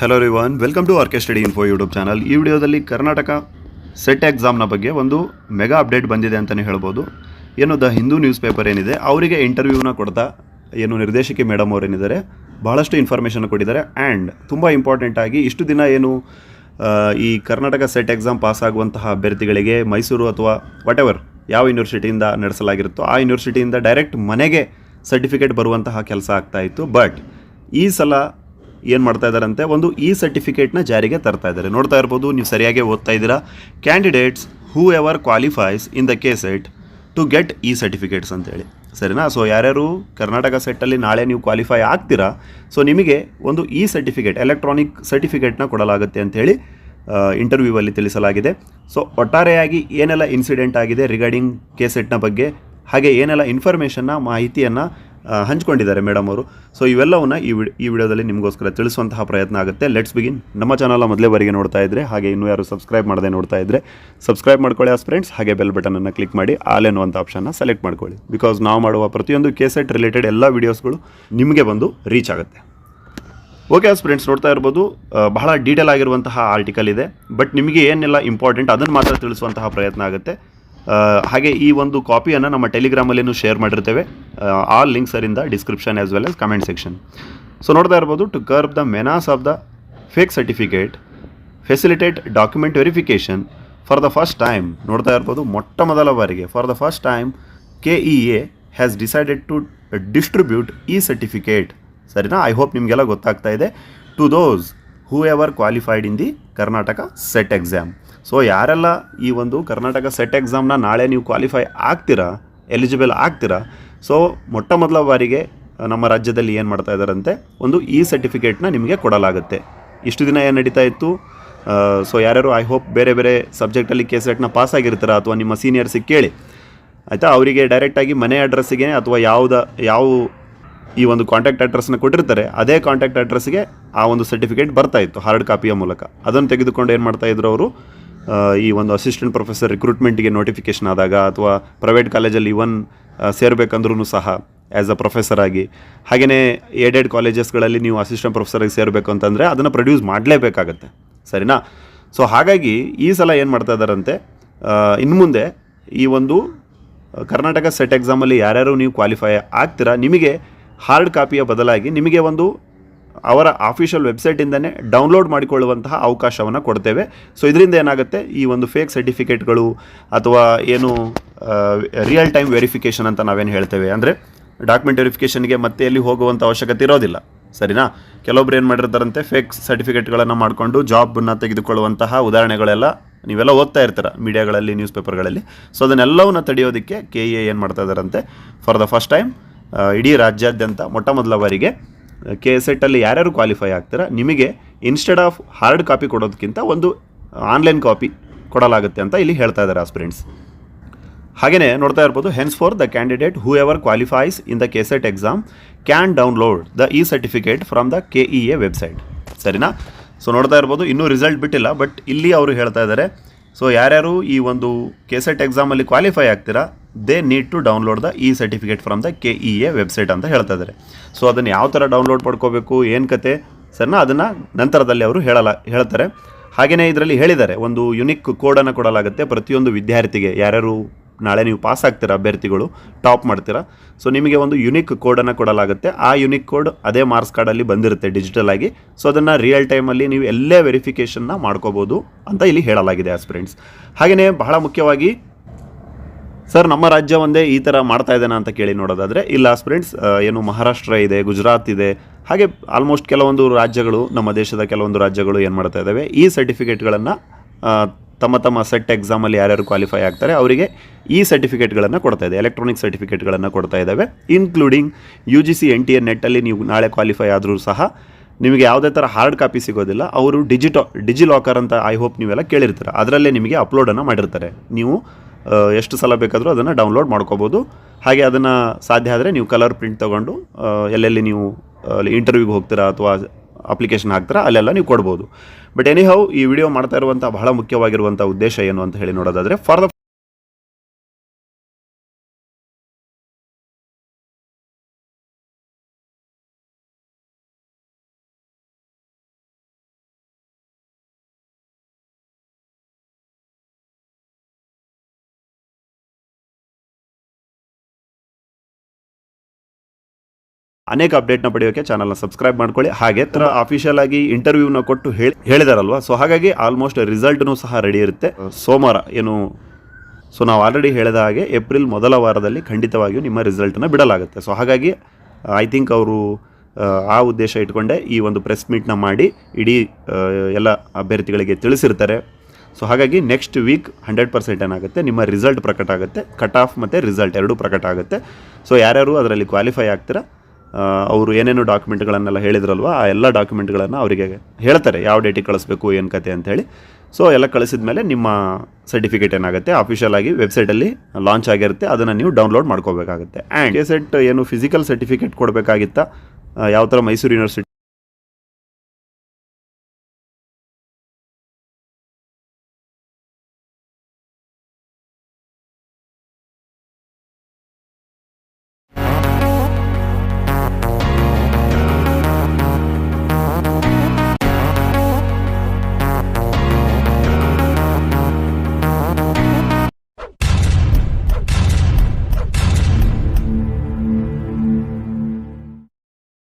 Hello ರಿವನ್ welcome to RK study info YouTube channel ಈ ವಿಡಿಯೋದಲ್ಲಿ Karnataka set ಎಕ್ಸಾಮ್ನ ಬಗ್ಗೆ ಒಂದು ಮೆಗಾ ಅಪ್ಡೇಟ್ ಬಂದಿದೆ ಅಂತಲೇ ಹೇಳ್ಬೋದು. ಏನು ದ ಹಿಂದೂ ನ್ಯೂಸ್ ಪೇಪರ್ ಏನಿದೆ, ಅವರಿಗೆ ಇಂಟರ್ವ್ಯೂನ ಕೊಡ್ತಾ ಏನು ನಿರ್ದೇಶಕಿ ಮೇಡಮ್ ಅವರೇನಿದ್ದಾರೆ, ಬಹಳಷ್ಟು ಇನ್ಫಾರ್ಮೇಷನ್ ಕೊಟ್ಟಿದ್ದಾರೆ ಆ್ಯಂಡ್ ತುಂಬ ಇಂಪಾರ್ಟೆಂಟ್ ಆಗಿ ಇಷ್ಟು ದಿನ ಏನು ಈ ಕರ್ನಾಟಕ ಸೆಟ್ ಎಕ್ಸಾಮ್ ಪಾಸ್ ಆಗುವಂತಹ ಅಭ್ಯರ್ಥಿಗಳಿಗೆ ಮೈಸೂರು ಅಥವಾ ವಾಟ್ ಎವರ್ ಯಾವ ಯೂನಿವರ್ಸಿಟಿಯಿಂದ ನಡೆಸಲಾಗಿರುತ್ತೋ ಆ ಯೂನಿವರ್ಸಿಟಿಯಿಂದ ಡೈರೆಕ್ಟ್ ಮನೆಗೆ ಸರ್ಟಿಫಿಕೇಟ್ ಬರುವಂತಹ ಕೆಲಸ ಆಗ್ತಾ ಇತ್ತು. ಬಟ್ ಈ ಸಲ ಏನು ಮಾಡ್ತಾ ಇದ್ದಾರಂತೆ? ಒಂದು ಇ ಸರ್ಟಿಫಿಕೇಟ್ನ ಜಾರಿಗೆ ತರ್ತಾ ಇದ್ದಾರೆ. ನೋಡ್ತಾ ಇರ್ಬೋದು, ನೀವು ಸರಿಯಾಗಿ ಓದ್ತಾ ಇದ್ದೀರಾ. Candidates who ever qualifies in the K SET to get E certificates ಅಂತೇಳಿ. ಸರಿನಾ? ಸೊ ಯಾರ್ಯಾರು ಕರ್ನಾಟಕ ಸೆಟ್ಟಲ್ಲಿ ನಾಳೆ ನೀವು ಕ್ವಾಲಿಫೈ ಆಗ್ತೀರಾ ಸೊ ನಿಮಗೆ ಒಂದು ಇ ಸರ್ಟಿಫಿಕೇಟ್ ಎಲೆಕ್ಟ್ರಾನಿಕ್ ಸರ್ಟಿಫಿಕೇಟ್ನ ಕೊಡಲಾಗುತ್ತೆ ಅಂಥೇಳಿ ಇಂಟರ್ವ್ಯೂವಲ್ಲಿ ತಿಳಿಸಲಾಗಿದೆ. ಸೊ ಒಟ್ಟಾರೆಯಾಗಿ ಏನೆಲ್ಲ ಇನ್ಸಿಡೆಂಟ್ ಆಗಿದೆ ರಿಗಾರ್ಡಿಂಗ್ ಕೆ ಸೆಟ್ನ ಬಗ್ಗೆ, ಹಾಗೆ ಏನೆಲ್ಲ ಇನ್ಫಾರ್ಮೇಷನ್ನ ಮಾಹಿತಿಯನ್ನು ಹಂಚ್ಕೊಂಡಿದ್ದಾರೆ ಮೇಡಮ್ ಅವರು. ಸೊ ಇವೆಲ್ಲವನ್ನು ಈ ವಿಡ್, ಈ ವಿಡಿಯೋದಲ್ಲಿ ನಿಮಗೋಸ್ಕರ ತಿಳಿಸುವಂತಹ ಪ್ರಯತ್ನ ಆಗುತ್ತೆ. ಲೆಟ್ಸ್ ಬಿಗಿನ್ ನಮ್ಮ ಚಾನಲ್ನ ಮೊದಲೇ ಬಾರಿಗೆ ನೋಡ್ತಾ ಇದ್ದರೆ ಹಾಗೆ ಇನ್ನೂ ಯಾರು ಸಬ್ಸ್ಕ್ರೈಬ್ ಮಾಡದೆ ನೋಡ್ತಾ ಇದ್ದರೆ ಸಬ್ಸ್ಕ್ರೈಬ್ ಮಾಡ್ಕೊಳ್ಳಿ ಆಸ್ ಫ್ರೆಂಡ್ಸ್ ಹಾಗೆ ಬೆಲ್ ಬಟನನ್ನು ಕ್ಲಿಕ್ ಮಾಡಿ ಆಲ್ ಎನ್ನುವಂಥ ಆಪ್ಷನ್ನ ಸೆಲೆಕ್ಟ್ ಮಾಡ್ಕೊಳ್ಳಿ. ಬಿಕಾಸ್ ನಾವು ಮಾಡುವ ಪ್ರತಿಯೊಂದು ಕೇಸೆಟ್ ರಿಲೇಟೆಡ್ ಎಲ್ಲ ವೀಡಿಯೋಸ್ಗಳು ನಿಮಗೆ ಬಂದು ರೀಚ್ ಆಗುತ್ತೆ. ಓಕೆ ಆಸ್ ಫ್ರೆಂಡ್ಸ್ ನೋಡ್ತಾ ಇರ್ಬೋದು ಬಹಳ ಡೀಟೇಲ್ ಆಗಿರುವಂತಹ ಆರ್ಟಿಕಲ್ ಇದೆ ಬಟ್ ನಿಮಗೆ ಏನೆಲ್ಲ ಇಂಪಾರ್ಟೆಂಟ್ ಅದನ್ನು ಮಾತ್ರ ತಿಳಿಸುವಂತಹ ಪ್ರಯತ್ನ ಆಗುತ್ತೆ. ಹಾಗೆ ಈ ಒಂದು ಕಾಪಿಯನ್ನು ನಮ್ಮ ಟೆಲಿಗ್ರಾಮಲ್ಲಿನೂ ಶೇರ್ ಮಾಡಿರ್ತೇವೆ. All links are in the description as well as comment section so ನೋಡ್ತಾ ಇರ್ಬೋದು to curb the menace of the fake certificate facilitate document verification for the first time ನೋಡ್ತಾ ಇರ್ಬೋದು, ಮೊಟ್ಟ ಮೊದಲ ಬಾರಿಗೆ for the first time K E A has decided to distribute E certificate ಸರಿನಾ? I hope ನಿಮಗೆಲ್ಲ ಗೊತ್ತಾಗ್ತಾ ಇದೆ. To those who ever qualified in the Karnataka SET exam so ಯಾರೆಲ್ಲ ಈ ಒಂದು ಕರ್ನಾಟಕ ಸೆಟ್ ಎಕ್ಸಾಮ್ನ ನಾಳೆ ನೀವು ಕ್ವಾಲಿಫೈ ಆಗ್ತೀರಾ ಎಲಿಜಿಬಲ್ ಆಗ್ತೀರಾ ಸೊ ಮೊಟ್ಟ ಮೊದಲ ಬಾರಿಗೆ ನಮ್ಮ ರಾಜ್ಯದಲ್ಲಿ ಏನು ಮಾಡ್ತಾ ಇದ್ದಾರಂತೆ? ಒಂದು ಇ ಸರ್ಟಿಫಿಕೇಟ್ನ ನಿಮಗೆ ಕೊಡಲಾಗುತ್ತೆ. ಇಷ್ಟು ದಿನ ಏನು ನಡೀತಾ ಇತ್ತು? ಸೊ ಯಾರ್ಯಾರು ಐ ಹೋಪ್ ಬೇರೆ ಬೇರೆ ಸಬ್ಜೆಕ್ಟಲ್ಲಿ ಕೆ ಸೆಟ್ನ ಪಾಸ್ ಆಗಿರ್ತಾರೆ ಅಥವಾ ನಿಮ್ಮ ಸೀನಿಯರ್ಸಿಗೆ ಕೇಳಿ. ಆಯಿತಾ? ಅವರಿಗೆ ಡೈರೆಕ್ಟಾಗಿ ಮನೆ ಅಡ್ರೆಸ್ಸಿಗೆ ಅಥವಾ ಯಾವುದ, ಯಾವ ಈ ಒಂದು ಕಾಂಟ್ಯಾಕ್ಟ್ ಅಡ್ರೆಸ್ನ ಕೊಟ್ಟಿರ್ತಾರೆ, ಅದೇ ಕಾಂಟ್ಯಾಕ್ಟ್ ಅಡ್ರೆಸ್ಗೆ ಆ ಒಂದು ಸರ್ಟಿಫಿಕೇಟ್ ಬರ್ತಾ ಇತ್ತು ಹಾರ್ಡ್ ಕಾಪಿಯ ಮೂಲಕ. ಅದನ್ನು ತೆಗೆದುಕೊಂಡು ಏನು ಮಾಡ್ತಾ ಇದ್ರು ಅವರು? ಈ ಒಂದು ಅಸಿಸ್ಟೆಂಟ್ ಪ್ರೊಫೆಸರ್ ರಿಕ್ರೂಟ್ಮೆಂಟ್ಗೆ ನೋಟಿಫಿಕೇಶನ್ ಆದಾಗ ಅಥವಾ ಪ್ರೈವೇಟ್ ಕಾಲೇಜಲ್ಲಿ ಇವನ್ ಸೇರಬೇಕಂದ್ರೂ ಸಹ ಆ್ಯಸ್ ಅ ಪ್ರೊಫೆಸರ್ ಆಗಿ. ಹಾಗೆಯೇ ಏಡೆಡ್ ಕಾಲೇಜಸ್ಗಳಲ್ಲಿ ನೀವು ಅಸಿಸ್ಟೆಂಟ್ ಪ್ರೊಫೆಸರಾಗಿ ಸೇರಬೇಕು ಅಂತಂದರೆ ಅದನ್ನು ಪ್ರೊಡ್ಯೂಸ್ ಮಾಡಲೇಬೇಕಾಗತ್ತೆ. ಸರಿನಾ? ಸೊ ಹಾಗಾಗಿ ಈ ಸಲ ಏನು ಮಾಡ್ತಾ ಇದ್ದಾರಂತೆ ಇನ್ನು ಮುಂದೆ ಈ ಒಂದು ಕರ್ನಾಟಕ ಸೆಟ್ ಎಕ್ಸಾಮಲ್ಲಿ ಯಾರ್ಯಾರು ನೀವು ಕ್ವಾಲಿಫೈ ಆಗ್ತೀರಾ, ನಿಮಗೆ ಹಾರ್ಡ್ ಕಾಪಿಯ ಬದಲಾಗಿ ನಿಮಗೆ ಒಂದು ಅವರ ಆಫಿಷಿಯಲ್ ವೆಬ್ಸೈಟಿಂದನೇ ಡೌನ್ಲೋಡ್ ಮಾಡಿಕೊಳ್ಳುವಂತಹ ಅವಕಾಶವನ್ನು ಕೊಡ್ತೇವೆ. ಸೊ ಇದರಿಂದ ಏನಾಗುತ್ತೆ, ಈ ಒಂದು ಫೇಕ್ ಸರ್ಟಿಫಿಕೇಟ್ಗಳು ಅಥವಾ ಏನು ರಿಯಲ್ ಟೈಮ್ ವೆರಿಫಿಕೇಷನ್ ಅಂತ ನಾವೇನು ಹೇಳ್ತೇವೆ? ಅಂದರೆ ಡಾಕ್ಯುಮೆಂಟ್ ವೆರಿಫಿಕೇಷನ್ಗೆ ಮತ್ತೆ ಎಲ್ಲಿ ಹೋಗುವಂಥ ಅವಶ್ಯಕತೆ ಇರೋದಿಲ್ಲ. ಸರಿನಾ? ಕೆಲವೊಬ್ರು ಏನು ಮಾಡಿರ್ತಾರಂತೆ? ಫೇಕ್ ಸರ್ಟಿಫಿಕೇಟ್ಗಳನ್ನು ಮಾಡಿಕೊಂಡು ಜಾಬನ್ನು ತೆಗೆದುಕೊಳ್ಳುವಂತಹ ಉದಾಹರಣೆಗಳೆಲ್ಲ ನೀವೆಲ್ಲ ಓದ್ತಾ ಇರ್ತೀರ ಮೀಡಿಯಾಗಳಲ್ಲಿ ನ್ಯೂಸ್ ಪೇಪರ್ಗಳಲ್ಲಿ ಸೊ ಅದನ್ನೆಲ್ಲವನ್ನ ತಡೆಯೋದಕ್ಕೆ ಕೆ ಎ ಏನು ಮಾಡ್ತಾ ಇದ್ದಾರಂತೆ ಫಾರ್ ದ ಫಸ್ಟ್ ಟೈಮ್ ಇಡೀ ರಾಜ್ಯಾದ್ಯಂತ ಮೊಟ್ಟ ಮೊದಲ ಬಾರಿಗೆ ಕೆ ಸೆಟ್ಟಲ್ಲಿ ಯಾರ್ಯಾರು ಕ್ವಾಲಿಫೈ ಆಗ್ತೀರಾ, ನಿಮಗೆ ಇನ್ಸ್ಟೆಡ್ ಆಫ್ ಹಾರ್ಡ್ ಕಾಪಿ ಕೊಡೋದಕ್ಕಿಂತ ಒಂದು ಆನ್ಲೈನ್ ಕಾಪಿ ಕೊಡಲಾಗುತ್ತೆ ಅಂತ ಇಲ್ಲಿ ಹೇಳ್ತಾ ಇದ್ದಾರೆ ಆಸ್ಪಿರೆಂಟ್ಸ್ ಹಾಗೆಯೇ ನೋಡ್ತಾ ಇರ್ಬೋದು hence for the candidate who ever qualifies in the K SET exam can download the E certificate from the K E A website ಸರಿನಾ? ಸೊ ನೋಡ್ತಾ ಇರ್ಬೋದು, ಇನ್ನೂ ರಿಸಲ್ಟ್ ಬಿಟ್ಟಿಲ್ಲ ಬಟ್ ಇಲ್ಲಿ ಅವರು ಹೇಳ್ತಾ ಇದ್ದಾರೆ ಸೊ ಯಾರ್ಯಾರು ಈ ಒಂದು ಕೆ ಸೆಟ್ ಎಕ್ಸಾಮಲ್ಲಿ ಕ್ವಾಲಿಫೈ ಆಗ್ತೀರಾ they need to download the E certificate from the K E A website ಅಂತ ಹೇಳ್ತಾ ಇದ್ದಾರೆ ಸೊ ಅದನ್ನು ಯಾವ ಥರ ಡೌನ್ಲೋಡ್ ಮಾಡ್ಕೋಬೇಕು ಏನು ಕತೆ, ಸರಿನಾ? ಅದನ್ನು ನಂತರದಲ್ಲಿ ಅವರು ಹೇಳಲ್ಲ ಹೇಳ್ತಾರೆ. ಹಾಗೆಯೇ ಇದರಲ್ಲಿ ಹೇಳಿದ್ದಾರೆ, ಒಂದು ಯುನಿಕ್ ಕೋಡನ್ನು ಕೊಡಲಾಗುತ್ತೆ ಪ್ರತಿಯೊಂದು ವಿದ್ಯಾರ್ಥಿಗೆ, ಯಾರ್ಯಾರು ನಾಳೆ ನೀವು ಪಾಸ್ ಆಗ್ತೀರಾ ಅಭ್ಯರ್ಥಿಗಳು ಟಾಪ್ ಮಾಡ್ತೀರಾ. ಸೊ ನಿಮಗೆ ಒಂದು ಯುನಿಕ್ ಕೋಡನ್ನು ಕೊಡಲಾಗುತ್ತೆ. ಆ ಯುನಿಕ್ ಕೋಡ್ ಅದೇ ಮಾರ್ಕ್ಸ್ ಕಾರ್ಡಲ್ಲಿ ಬಂದಿರುತ್ತೆ ಡಿಜಿಟಲ್ ಆಗಿ. ಸೊ ಅದನ್ನು ರಿಯಲ್ ಟೈಮಲ್ಲಿ ನೀವು ಎಲ್ಲೇ ವೆರಿಫಿಕೇಷನ್ನ ಮಾಡ್ಕೋಬೋದು ಅಂತ ಇಲ್ಲಿ ಹೇಳಲಾಗಿದೆ ಆಸ್ಪಿರೆಂಟ್ಸ್ ಹಾಗೆಯೇ ಬಹಳ ಮುಖ್ಯವಾಗಿ, ಸರ್, ನಮ್ಮ ರಾಜ್ಯ ಒಂದೇ ಈ ಥರ ಮಾಡ್ತಾ ಇದ್ದೇನೆ ಅಂತ ಕೇಳಿ ನೋಡೋದಾದರೆ, ಇಲ್ಲ ಫ್ರೆಂಡ್ಸ್ ಏನು ಮಹಾರಾಷ್ಟ್ರ ಇದೆ, ಗುಜರಾತ್ ಇದೆ, ಹಾಗೆ ಆಲ್ಮೋಸ್ಟ್ ಕೆಲವೊಂದು ರಾಜ್ಯಗಳು, ನಮ್ಮ ದೇಶದ ಕೆಲವೊಂದು ರಾಜ್ಯಗಳು ಏನು ಮಾಡ್ತಾ ಇದ್ದಾವೆ, ಈ ಸರ್ಟಿಫಿಕೇಟ್ಗಳನ್ನು ತಮ್ಮ ತಮ್ಮ ಸೆಟ್ ಎಕ್ಸಾಮಲ್ಲಿ ಯಾರ್ಯಾರು ಕ್ವಾಲಿಫೈ ಆಗ್ತಾರೆ, ಅವರಿಗೆ ಈ ಸರ್ಟಿಫಿಕೇಟ್ಗಳನ್ನು ಕೊಡ್ತಾ ಇದೆ. ಎಲೆಕ್ಟ್ರಾನಿಕ್ ಸರ್ಟಿಫಿಕೇಟ್ಗಳನ್ನು ಕೊಡ್ತಾ ಇದ್ದಾವೆ including U G C N T A ನೆಟ್ಟಲ್ಲಿ ನೀವು ನಾಳೆ ಕ್ವಾಲಿಫೈ ಆದರೂ ಸಹ ನಿಮಗೆ ಯಾವುದೇ ಥರ ಹಾರ್ಡ್ ಕಾಪಿ ಸಿಗೋದಿಲ್ಲ. ಅವರು ಡಿಜಿಟೋ ಡಿಜಿ ಲಾಕರ್ ಅಂತ ಐ ಹೋಪ್ ನೀವೆಲ್ಲ ಕೇಳಿರ್ತೀರ. ಅದರಲ್ಲೇ ನಿಮಗೆ ಅಪ್ಲೋಡನ್ನು ಮಾಡಿರ್ತಾರೆ. ನೀವು ಎಷ್ಟು ಸಲ ಬೇಕಾದರೂ ಅದನ್ನು ಡೌನ್ಲೋಡ್ ಮಾಡ್ಕೋಬೋದು. ಹಾಗೆ ಅದನ್ನು ಸಾಧ್ಯ ಆದರೆ ನೀವು ಕಲರ್ ಪ್ರಿಂಟ್ ತೊಗೊಂಡು ಎಲ್ಲೆಲ್ಲಿ ನೀವು ಇಂಟರ್ವ್ಯೂಗೆ ಹೋಗ್ತೀರಾ ಅಥವಾ ಅಪ್ಲಿಕೇಶನ್ ಹಾಕ್ತಾರೆ, ಅಲ್ಲೆಲ್ಲ ನೀವು ಕೊಡ್ಬೋದು. ಬಟ್ ಎನಿ ಹೌ ಈ ವಿಡಿಯೋ ಮಾಡ್ತಾ ಇರುವಂಥ ಬಹಳ ಮುಖ್ಯವಾಗಿರುವಂಥ ಉದ್ದೇಶ ಏನು ಅಂತ ಹೇಳಿ ನೋಡೋದಾದರೆ ಫಾರ್ ದ ಅನೇಕ ಅಪ್ಡೇಟ್ನ ಪಡೆಯೋಕೆ ಚಾನಲ್ನ ಸಬ್ಸ್ಕ್ರೈಬ್ ಮಾಡ್ಕೊಳ್ಳಿ. ಹಾಗೆ ಥರ ಅಫಿಷಿಯಲ್ ಆಗಿ ಇಂಟರ್ವ್ಯೂನ ಕೊಟ್ಟು ಹೇಳಿ, ಹೇಳಿದಾರಲ್ವಾ? ಸೊ ಹಾಗಾಗಿ ಆಲ್ಮೋಸ್ಟ್ ರಿಸಲ್ಟ್ನೂ ಸಹ ರೆಡಿ ಇರುತ್ತೆ. ಸೋಮವಾರ ಏನು ಸೊ ನಾವು ಆಲ್ರೆಡಿ ಹೇಳಿದ ಹಾಗೆ ಏಪ್ರಿಲ್ ಮೊದಲ ವಾರದಲ್ಲಿ ಖಂಡಿತವಾಗಿಯೂ ನಿಮ್ಮ ರಿಸಲ್ಟನ್ನು ಬಿಡಲಾಗುತ್ತೆ. ಸೊ ಹಾಗಾಗಿ ಐ ಥಿಂಕ್ ಅವರು, ಆ ಉದ್ದೇಶ ಇಟ್ಕೊಂಡೆ ಈ ಒಂದು ಪ್ರೆಸ್ ಮೀಟ್ನ ಮಾಡಿ ಇಡೀ ಎಲ್ಲ ಅಭ್ಯರ್ಥಿಗಳಿಗೆ ತಿಳಿಸಿರ್ತಾರೆ. ಸೊ ಹಾಗಾಗಿ ನೆಕ್ಸ್ಟ್ ವೀಕ್ ಹಂಡ್ರೆಡ್ ಪರ್ಸೆಂಟ್ ಏನಾಗುತ್ತೆ? ನಿಮ್ಮ ರಿಸಲ್ಟ್ ಪ್ರಕಟ ಆಗುತ್ತೆ. ಕಟ್ ಆಫ್ ಮತ್ತು ರಿಸಲ್ಟ್ ಎರಡೂ ಪ್ರಕಟ ಆಗುತ್ತೆ. ಸೊ ಯಾರ್ಯಾರು ಅದರಲ್ಲಿ ಕ್ವಾಲಿಫೈ ಆಗ್ತೀರಾ ಅವರು ಏನೇನು ಡಾಕ್ಯುಮೆಂಟ್ಗಳನ್ನೆಲ್ಲ ಹೇಳಿದ್ರಲ್ವ ಆ ಎಲ್ಲ ಡಾಕ್ಯುಮೆಂಟ್ಗಳನ್ನು ಅವರಿಗೆ ಹೇಳ್ತಾರೆ ಯಾವ ಡೇಟಿಗೆ ಕಳಿಸ್ಬೇಕು ಏನು ಕತೆ ಅಂತೇಳಿ ಸೊ ಎಲ್ಲ ಕಳಿಸಿದ ಮೇಲೆ ನಿಮ್ಮ ಸರ್ಟಿಫಿಕೇಟ್ ಏನಾಗುತ್ತೆ ಅಫಿಷಿಯಲ್ ಆಗಿ ವೆಬ್ಸೈಟಲ್ಲಿ ಲಾಂಚ್ ಆಗಿರುತ್ತೆ ಅದನ್ನು ನೀವು ಡೌನ್ಲೋಡ್ ಮಾಡ್ಕೋಬೇಕಾಗುತ್ತೆ. ಆ್ಯಂಡ್ ಕೆ ಸೆಟ್ ಏನು ಫಿಸಿಕಲ್ ಸರ್ಟಿಫಿಕೇಟ್ ಕೊಡಬೇಕಾಗಿತ್ತಾ ಯಾವ ಥರ ಮೈಸೂರು ಯೂನಿವರ್ಸಿಟಿ